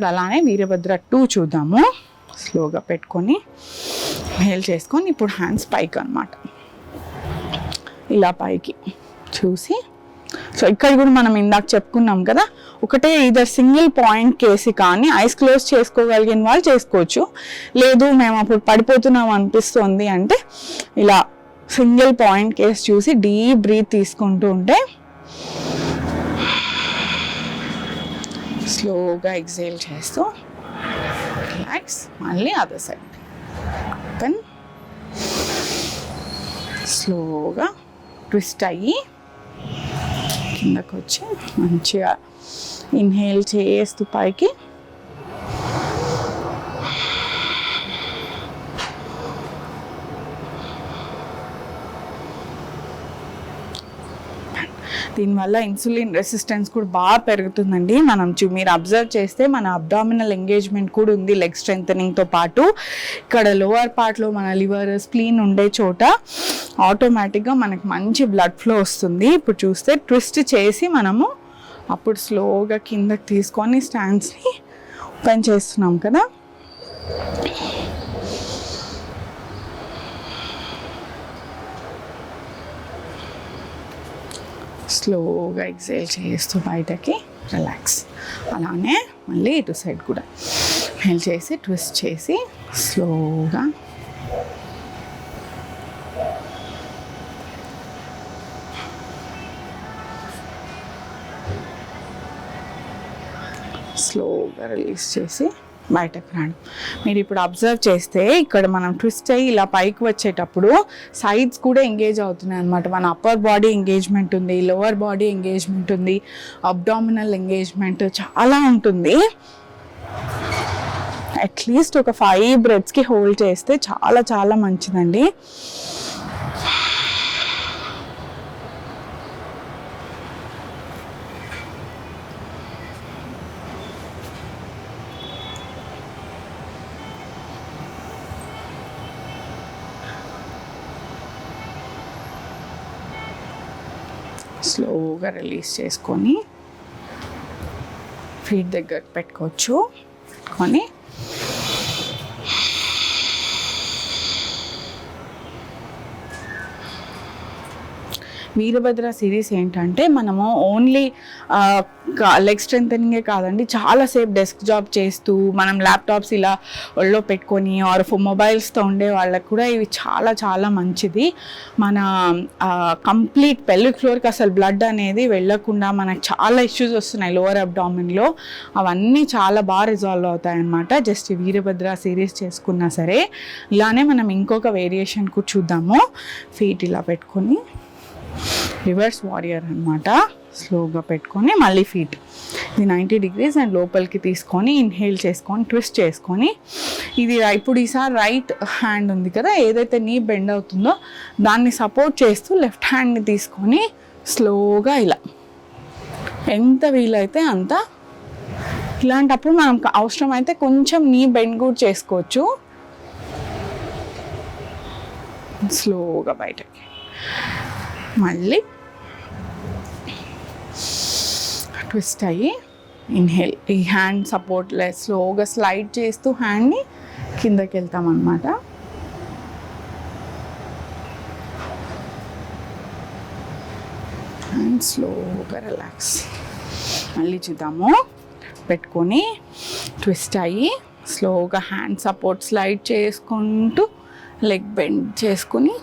ఇప్పుడు అలానే వీరభద్ర టూ చూద్దాము. స్లోగా పెట్టుకొని హేల్ చేసుకొని ఇప్పుడు హ్యాండ్స్ పైకి అనమాట ఇలా పైకి చూసి. సో ఇక్కడ కూడా మనం ఇందాక చెప్పుకున్నాం కదా ఒకటే ఇదర్ సింగిల్ పాయింట్ కేసి కానీ ఐస్ క్లోజ్ చేసుకోగలిగిన వాళ్ళు చేసుకోవచ్చు. లేదు మేము అప్పుడు పడిపోతున్నాం అనిపిస్తుంది అంటే ఇలా సింగిల్ పాయింట్ కేస్ చూసి డీప్ బ్రీత్ తీసుకుంటూ ఉంటే స్లోగా ఎగ్జైల్ చేస్తూ రిలాక్స్ మళ్ళీ అదర్ సైడ్. ఓపెన్ స్లోగా ట్విస్ట్ అయ్యి కిందకు వచ్చి మంచిగా ఇన్హేల్ చేస్తూ పైకి దీనివల్ల ఇన్సులిన్ రెసిస్టెన్స్ కూడా బాగా పెరుగుతుందండి. మనం చూ- మీరు అబ్జర్వ్ చేస్తే మన అబ్డామినల్ ఎంగేజ్మెంట్ కూడా ఉంది లెగ్ స్ట్రెంగ్ పాటు. ఇక్కడ లోవర్ పార్ట్లో మన లివర్ స్ప్లీన్ ఉండే చోట ఆటోమేటిక్గా మనకి మంచి బ్లడ్ ఫ్లో వస్తుంది. ఇప్పుడు చూస్తే ట్విస్ట్ చేసి మనము అప్పుడు స్లోగా కిందకి తీసుకొని స్టాండ్స్ని ఓపెన్ చేస్తున్నాం కదా. స్లోగా ఎగ్జైల్ చేస్తూ బయటకి రిలాక్స్. అలానే మళ్ళీ ఇటు సైడ్ కూడా. హెల్ చేసి ట్విస్ట్ చేసి స్లోగా. స్లోగా రిలీజ్ చేసి బయటకు రాండి మీరు ఇప్పుడు అబ్జర్వ్ చేస్తే ఇక్కడ మనం ట్విస్ట్ అయ్యి ఇలా పైకి వచ్చేటప్పుడు సైడ్స్ కూడా ఎంగేజ్ అవుతున్నాయి అనమాట మన అప్పర్ బాడీ ఎంగేజ్మెంట్ ఉంది లోవర్ బాడీ ఎంగేజ్మెంట్ ఉంది అబ్డామినల్ ఎంగేజ్మెంట్ చాలా ఉంటుంది. అట్లీస్ట్ ఒక ఫైవ్ బ్రెడ్స్కి హోల్డ్ చేస్తే చాలా చాలా మంచిదండి. స్లోగా రిలీజ్ చేసుకొని ఫీట్ దగ్గర పెట్టుకోవచ్చు. పెట్టుకొని వీరభద్ర సిరీస్ ఏంటంటే మనము ఓన్లీ లెగ్ స్ట్రెంగ్ కాదండి చాలాసేపు డెస్క్ జాబ్ చేస్తూ మనం ల్యాప్టాప్స్ ఇలా ఒళ్ళో పెట్టుకొని ఆర్ మొబైల్స్తో ఉండే వాళ్ళకి కూడా ఇవి చాలా చాలా మంచిది. మన కంప్లీట్ పెళ్ళి ఫ్లోర్కి అసలు బ్లడ్ అనేది వెళ్ళకుండా మనకు చాలా ఇష్యూస్ వస్తున్నాయి లోవర్ అబ్డామిన్లో అవన్నీ చాలా బాగా రిజాల్వ్ అవుతాయి అన్నమాట జస్ట్ వీరభద్ర సిరీస్ చేసుకున్నా సరే. ఇలానే మనం ఇంకొక వేరియేషన్ కూడా చూద్దాము. ఫీట్ ఇలా పెట్టుకొని. రివర్స్ వారియర్ అనమాట స్లోగా పెట్టుకొని మళ్ళీ ఫీట్. ఇది నైంటీ డిగ్రీస్ అండ్ లోపలికి తీసుకొని ఇన్హేల్ చేసుకొని ట్విస్ట్ చేసుకొని ఇది ఇప్పుడు ఈసారి రైట్ హ్యాండ్ ఉంది కదా ఏదైతే నీ బెండ్ అవుతుందో దాన్ని సపోర్ట్ చేస్తూ లెఫ్ట్ హ్యాండ్ని తీసుకొని స్లోగా ఇలా. ఎంత వీలైతే అంత. ఇలాంటప్పుడు మనం అవసరమైతే కొంచెం నీ బెండ్ కూడా చేసుకోవచ్చు. స్లోగా బయటకి. మళ్ళీ ట్విస్ట్ అయ్యి ఇన్హేల్ ఈ హ్యాండ్ సపోర్ట్ స్లోగా స్లైడ్ చేస్తూ హ్యాండ్ని కిందకి వెళ్తాం అనమాట అండ్ స్లోగా రిలాక్స్ మళ్ళీ చూద్దాము. పెట్టుకొని ట్విస్ట్ అయ్యి స్లోగా హ్యాండ్ సపోర్ట్ స్లైడ్ చేసుకుంటూ లెగ్ బెండ్ చేసుకుని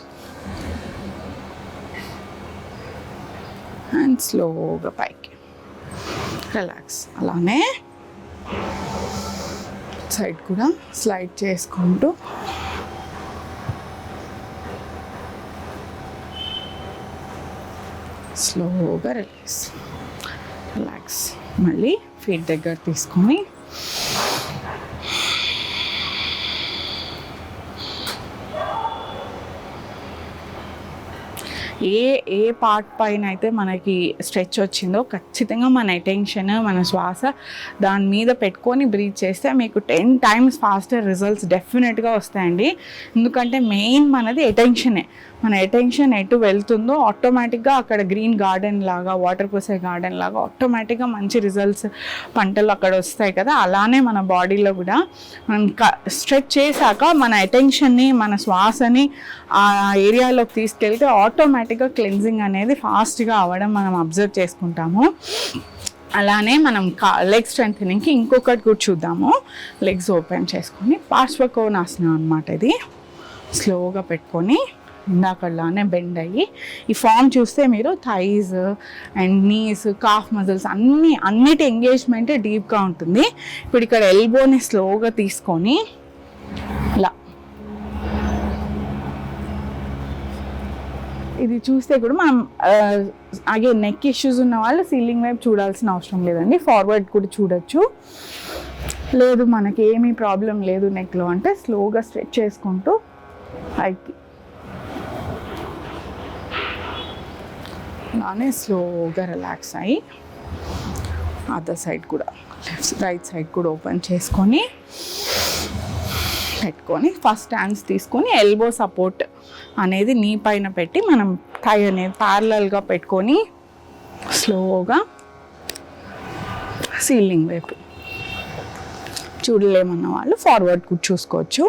అండ్ స్లోగా పైకి. రిలాక్స్ అలానే సైడ్ కూడా స్లైడ్ చేసుకుంటూ. స్లోగా రిలాక్స్ రిలాక్స్ మళ్ళీ ఫీట్ దగ్గర తీసుకొని ఏ ఏ పార్ట్ పైన అయితే మనకి స్ట్రెచ్ వచ్చిందో ఖచ్చితంగా మన అటెన్షన్ మన శ్వాస దాని మీద పెట్టుకొని బ్రీత్ చేస్తే మీకు టెన్ టైమ్స్ ఫాస్టర్ రిజల్ట్స్ డెఫినెట్గా వస్తాయండి. ఎందుకంటే మెయిన్ మనది అటెన్షనే మన అటెన్షన్ ఎటు వెళ్తుందో ఆటోమేటిక్గా అక్కడ గ్రీన్ గార్డెన్ లాగా వాటర్ పోసే గార్డెన్ లాగా ఆటోమేటిక్గా మంచి రిజల్ట్స్ పంటలు అక్కడ వస్తాయి కదా. అలానే మన బాడీలో కూడా మనం స్ట్రెచ్ చేశాక మన అటెన్షన్ని మన శ్వాసని ఆ ఏరియాలోకి తీసుకెళ్తే ఆటోమేటిక్గా క్లెన్జింగ్ అనేది ఫాస్ట్గా అవ్వడం మనం అబ్జర్వ్ చేసుకుంటాము. అలానే మనం కా లెగ్ స్ట్రెంగ్ ఇంకొకటి కూడా చూద్దాము. లెగ్స్ ఓపెన్ చేసుకొని పార్శ్వకోనాసనం అనమాట ఇది. స్లోగా పెట్టుకొని ఇందాకలానే బెండ్ అయ్యి ఈ ఫామ్ చూస్తే మీరు thighs and knees calf muscles అన్ని అన్నిటి ఎంగేజ్మెంట్ డీప్గా ఉంటుంది. ఇప్పుడు ఇక్కడ ఎల్బోని స్లోగా తీసుకొని ఇలా. ఇది చూస్తే కూడా మనం అగే నెక్ ఇష్యూస్ ఉన్న వాళ్ళు సీలింగ్ వైపు చూడాల్సిన అవసరం లేదండి. ఫార్వర్డ్ కూడా చూడొచ్చు. లేదు మనకి ఏమీ ప్రాబ్లం లేదు నెక్లో అంటే స్లోగా స్ట్రెచ్ చేసుకుంటూ పైకి నానే స్లోగా రిలాక్స్ అయ్యి అదర్ సైడ్ కూడా లెఫ్ట్ రైట్ సైడ్ కూడా ఓపెన్ చేసుకొని పెట్టుకొని ఫస్ట్ హ్యాండ్స్ తీసుకొని ఎల్బో సపోర్ట్ అనేది నీ పైన పెట్టి మనం థై అనేది ప్యారలల్గా పెట్టుకొని స్లోగా సీలింగ్ వైపు. చూడలేమన్న వాళ్ళు ఫార్వర్డ్ చూసుకోవచ్చు.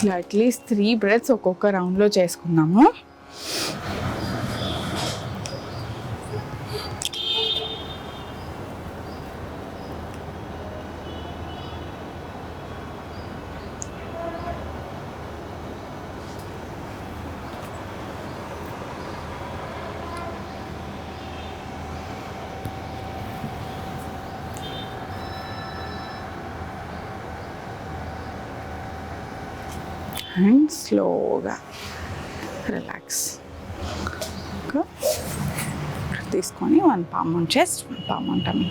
ఇట్లా అట్లీస్ట్ త్రీ బ్రెత్స్ ఒక్కొక్క రౌండ్లో చేసుకున్నాము అండ్ స్లోగా రిలాక్స్ తీసుకొని one palm on chest one palm on tummy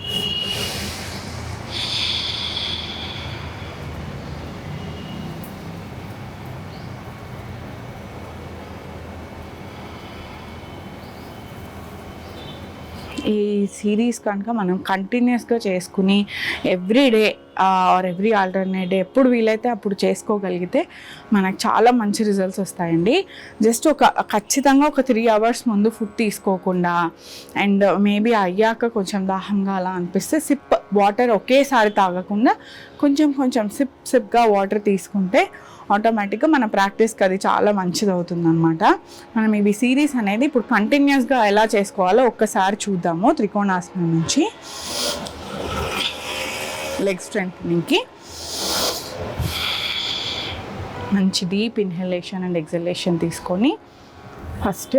ఈ సిరీస్ కనుక మనం కంటిన్యూస్గా చేసుకుని everyday or every alternate day ఎప్పుడు వీలైతే అప్పుడు చేసుకోగలిగితే మనకు చాలా మంచి రిజల్ట్స్ వస్తాయండి. జస్ట్ ఒక ఖచ్చితంగా ఒక త్రీ అవర్స్ ముందు ఫుడ్ తీసుకోకుండా అండ్ మేబీ అయ్యాక కొంచెం దాహంగా అలా అనిపిస్తే సిప్ వాటర్ ఒకేసారి తాగకుండా కొంచెం కొంచెం సిప్ సిప్గా వాటర్ తీసుకుంటే ఆటోమేటిక్గా మన ప్రాక్టీస్కి అది చాలా మంచిది అవుతుంది అనమాట మనం ఇవి సిరీస్ అనేది ఇప్పుడు కంటిన్యూస్గా ఎలా చేసుకోవాలో ఒక్కసారి చూద్దాము త్రికోణాసనం నుంచి. లెగ్ స్ట్రెంగ్కి మంచి డీప్ ఇన్హలేషన్ అండ్ ఎగ్జలేషన్ తీసుకొని ఫస్ట్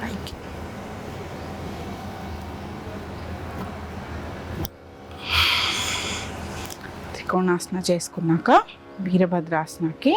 పైకి. త్రికోణాసన చేసుకున్నాక వీరభద్రాసనకి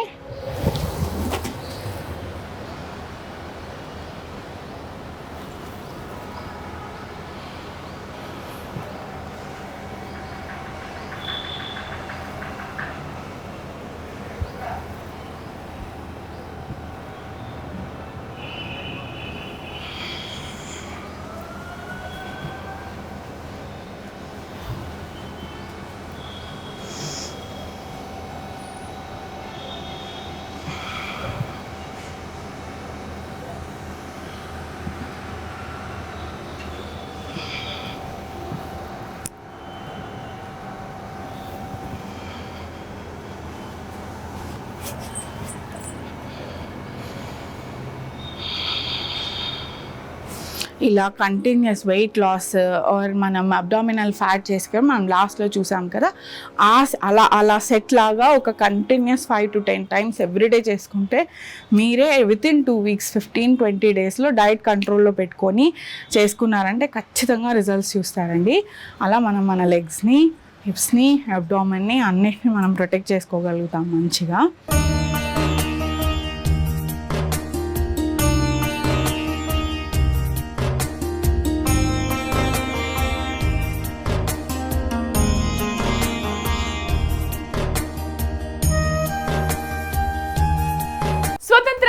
ఇలా కంటిన్యూస్ వెయిట్ లాస్ ఆర్ మనం అబ్డామినల్ ఫ్యాట్ చేసుకొని మనం లాస్ట్లో చూసాం కదా ఆ అలా అలా సెట్ లాగా ఒక continuous five to ten times everyday చేసుకుంటే మీరే within two weeks fifteen twenty డేస్లో డైట్ కంట్రోల్లో పెట్టుకొని చేసుకున్నారంటే ఖచ్చితంగా రిజల్ట్స్ చూస్తారండి. అలా మనం మన లెగ్స్ని హిప్స్ని అబ్డామిన్ని అన్నిటిని మనం ప్రొటెక్ట్ చేసుకోగలుగుతాం మంచిగా.